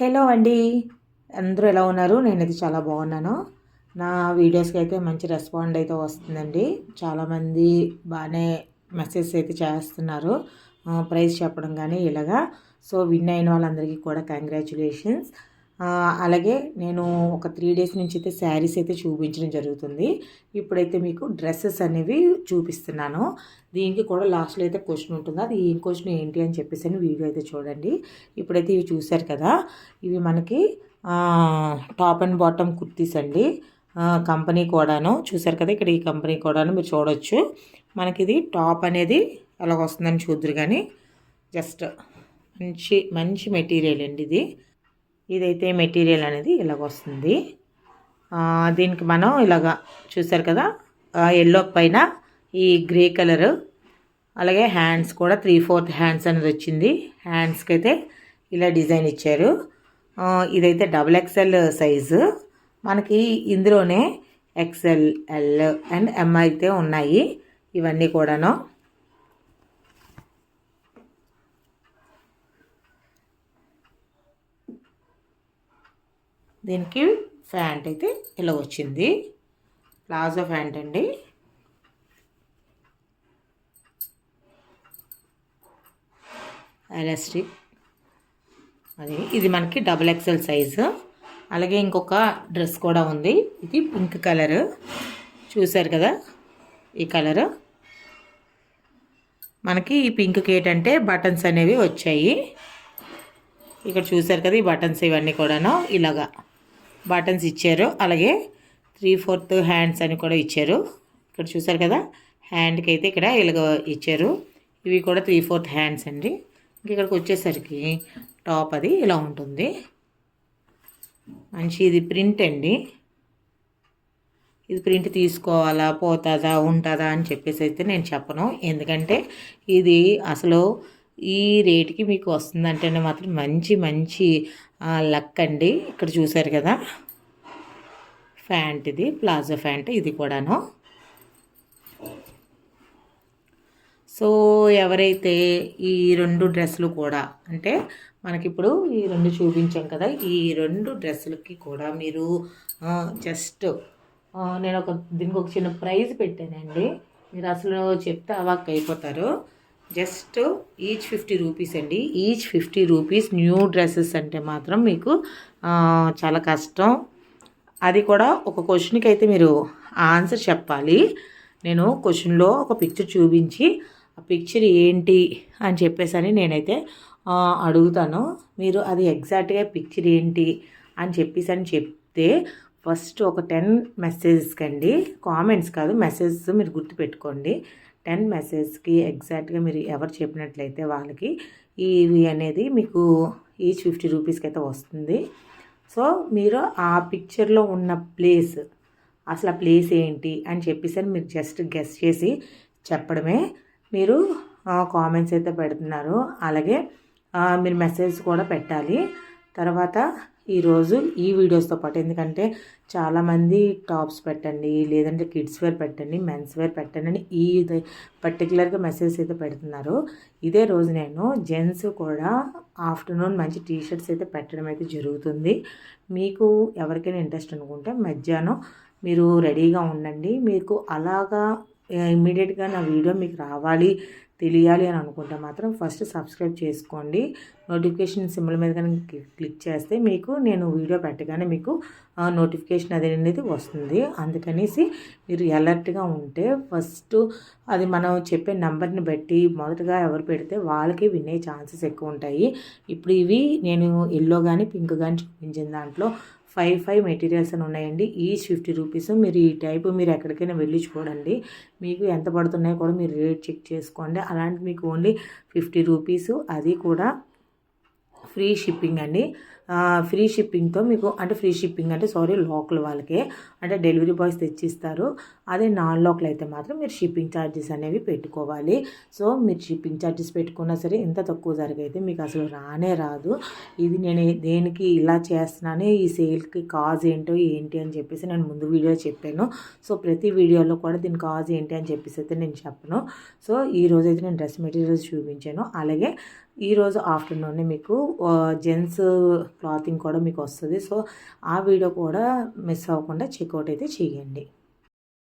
Hello అండి. అందరూ ఎలా ఉన్నారు? నేనైతే చాలా బాగున్నాను. నా వీడియోస్కి అయితే మంచి రెస్పాండ్ అయితే వస్తుందండి. చాలామంది బాగానే మెసేజ్ అయితే చేస్తున్నారు. ప్రైజ్ చెప్పడం కానీ ఇలాగా. సో విన్ అయిన వాళ్ళందరికీ కూడా కంగ్రాచులేషన్స్ అలాగే నేను ఒక త్రీ డేస్ నుంచి అయితే శారీస్ అయితే చూపించడం జరుగుతుంది. ఇప్పుడైతే మీకు డ్రెస్సెస్ అనేవి చూపిస్తున్నాను. దీనికి కూడా లాస్ట్లో అయితే క్వశ్చన్ ఉంటుంది. అది ఏం క్వశ్చన్ ఏంటి అని చెప్పేసి అని వీడియో అయితే చూడండి. ఇప్పుడైతే ఇవి చూశారు కదా ఇవి మనకి టాప్ అండ్ బాటమ్ కుర్తీస్ అండి. కంపెనీ కూడాను చూసారు కదా ఇక్కడ ఈ కంపెనీ కూడాను మీరు చూడొచ్చు. మనకి ఇది టాప్ అనేది అలాగ వస్తుందని చూద్దరు కానీ జస్ట్ మంచి మంచి మెటీరియల్ అండి ఇది. ఇదైతే మెటీరియల్ అనేది ఇలాగ వస్తుంది. దీనికి మనం ఇలాగా చూసారు కదా ఎల్లో పైన ఈ గ్రే కలర్ అలాగే హ్యాండ్స్ కూడా త్రీ ఫోర్త్ హ్యాండ్స్ అనేది వచ్చింది. హ్యాండ్స్కి అయితే ఇలా డిజైన్ ఇచ్చారు. ఇదైతే డబుల్ ఎక్స్ఎల్ సైజు మనకి ఇందులోనే ఎక్స్ఎల్ ఎల్ అండ్ ఎంఐ అయితే ఉన్నాయి. ఇవన్నీ కూడాను దీనికి ఫ్యాంట్ అయితే ఇలా వచ్చింది. ప్లాజో ఫ్యాంట్ అండి. ఎలాస్టిక్. అది ఇది మనకి డబుల్ ఎక్సెల్ సైజు. అలాగే ఇంకొక డ్రెస్ కూడా ఉంది. ఇది పింక్ కలర్. చూసారు కదా ఈ కలరు. మనకి ఈ పింక్కి ఏంటంటే బటన్స్ అనేవి వచ్చాయి. ఇక్కడ చూసారు కదా ఈ బటన్స్ ఇవన్నీ కూడాను ఇలాగా. బటన్స్ ఇచ్చారు. అలాగే త్రీ ఫోర్త్ హ్యాండ్స్ అని కూడా ఇచ్చారు. ఇక్కడ చూసారు కదా? హ్యాండ్కి అయితే ఇక్కడ ఇలాగ ఇచ్చారు. ఇవి కూడా త్రీ ఫోర్త్ హ్యాండ్స్ అండి. ఇంక ఇక్కడికి వచ్చేసరికి టాప్ అది ఇలా ఉంటుంది. మంచి ఇది ప్రింట్ అండి. ఇది ప్రింట్ తీసుకోవాలా పోతుందా ఉంటుందా అని చెప్పేసి అయితే నేను చెప్పను. ఎందుకంటే ఇది అసలు ఈ రేటుకి మీకు వస్తుందంటేనే మాత్రం మంచి మంచి లక్ అండి. ఇక్కడ చూసారు కదా? ఫ్యాంట్ ఇది ప్లాజో ఫ్యాంట్ ఇది కూడాను. సో ఎవరైతే ఈ రెండు డ్రెస్సులు కూడా అంటే మనకిప్పుడు ఈ రెండు చూపించాం కదా ఈ రెండు డ్రెస్సులకి కూడా మీరు జస్ట్ నేను ఒక దీనికి ఒక చిన్న ప్రైజ్ పెట్టానండి. మీరు అసలు చెప్తే అవాక్ అయిపోతారు జస్ట్ ఈచ్ ఫిఫ్టీ రూపీస్ అండి. Each fifty rupees new dresses అంటే మాత్రం మీకు చాలా కష్టం. అది కూడా ఒక క్వశ్చన్కి అయితే మీరు ఆన్సర్ చెప్పాలి. నేను క్వశ్చన్లో ఒక పిక్చర్ చూపించి ఆ పిక్చర్ ఏంటి అని చెప్పేసి అని నేనైతే అడుగుతాను. మీరు అది ఎగ్జాక్ట్గా పిక్చర్ ఏంటి అని చెప్పేసి అని చెప్తే ఫస్ట్ ఒక టెన్ మెసేజెస్కి అండి కామెంట్స్ కాదు మెసేజెస్ మీరు గుర్తుపెట్టుకోండి. టెన్ మెసేజ్కి ఎగ్జాక్ట్గా మీరు ఎవరు చెప్పినట్లయితే వాళ్ళకి ఇవి అనేది మీకు ఈచ్ ఫిఫ్టీ రూపీస్కి అయితే వస్తుంది. సో మీరు ఆ పిక్చర్లో ఉన్న ప్లేస్ అసలు ఆ ప్లేస్ ఏంటి అని చెప్పేసి మీరు జస్ట్ గెస్ చేసి చెప్పడమే. మీరు కామెంట్స్ అయితే పెడుతున్నారు. అలాగే మీరు మెసేజ్ కూడా పెట్టాలి. తర్వాత ఈరోజు ఈ వీడియోస్తో పాటు. ఎందుకంటే చాలామంది టాప్స్ పెట్టండి లేదంటే కిడ్స్ వేర్ పెట్టండి మెన్స్ వేర్ పెట్టండి అని ఈ పర్టికులర్గా మెసేజ్ అయితే పెడుతున్నారు. ఇదే రోజు నేను జెంట్స్ కూడా ఆఫ్టర్నూన్ మంచి టీ షర్ట్స్ అయితే పెట్టడం అయితే జరుగుతుంది. మీకు ఎవరికైనా ఇంట్రెస్ట్ అనుకుంటే మధ్యాహ్నం మీరు రెడీగా ఉండండి. మీకు అలాగా ఇమ్మీడియట్గా నా వీడియో మీకు రావాలి తెలియాలి అని అనుకుంటే మాత్రం ఫస్ట్ సబ్స్క్రైబ్ చేసుకోండి. నోటిఫికేషన్ సింబల్ మీద కనుక క్లిక్ చేస్తే మీకు నేను వీడియో పెట్టగానే మీకు నోటిఫికేషన్ అది అనేది వస్తుంది. అందుకనేసి మీరు అలర్ట్గా ఉంటే ఫస్ట్ అది మనం చెప్పే నెంబర్ని బట్టి మొదటగా ఎవరు పెడితే వాళ్ళకి వినే ఛాన్సెస్ ఎక్కువ ఉంటాయి. ఇప్పుడు ఇవి నేను ఎల్లో కానీ పింక్ కానీ చూపించిన దాంట్లో ఫైవ్ ఫైవ్ మెటీరియల్స్ అని ఉన్నాయండి. Each fifty rupees. మీరు ఈ టైప్ మీరు ఎక్కడికైనా వెళ్ళి చూడండి. మీకు ఎంత పడుతున్నాయో కూడా మీరు రేట్ చెక్ చేసుకోండి. అలాంటి మీకు ఓన్లీ ఫిఫ్టీ రూపీస్. అది కూడా ఫ్రీ షిప్పింగ్ అండి. ఫ్రీ షిప్పింగ్తో మీకు అంటే ఫ్రీ షిప్పింగ్ అంటే సారీ లోకల్ వాళ్ళకే అంటే డెలివరీ బాయ్స్ తెచ్చిస్తారు. అదే నాన్ లోకల్ అయితే మాత్రం మీరు షిప్పింగ్ ఛార్జెస్ అనేవి పెట్టుకోవాలి. సో మీరు షిప్పింగ్ ఛార్జెస్ పెట్టుకున్నా సరే ఎంత తక్కువ జరిగైతే మీకు అసలు రానే రాదు. ఇది నేను దేనికి ఇలా చేస్తున్నాను ఈ సేల్కి కాజ్ ఏంటో ఏంటి అని చెప్పేసి నేను ముందు వీడియో చెప్పాను. సో ప్రతి వీడియోలో కూడా దీని కాజ్ ఏంటి అని చెప్పేసి అయితే నేను చెప్పను. సో ఈ రోజైతే నేను డ్రెస్ మెటీరియల్స్ చూపించాను. అలాగే ఈరోజు ఆఫ్టర్నూన్ మీకు జెంట్స్ క్లాతింగ్ కూడా మీకు వస్తుంది. సో ఆ వీడియో కూడా మిస్ అవ్వకుండా చెక్అవుట్ అయితే చేయండి.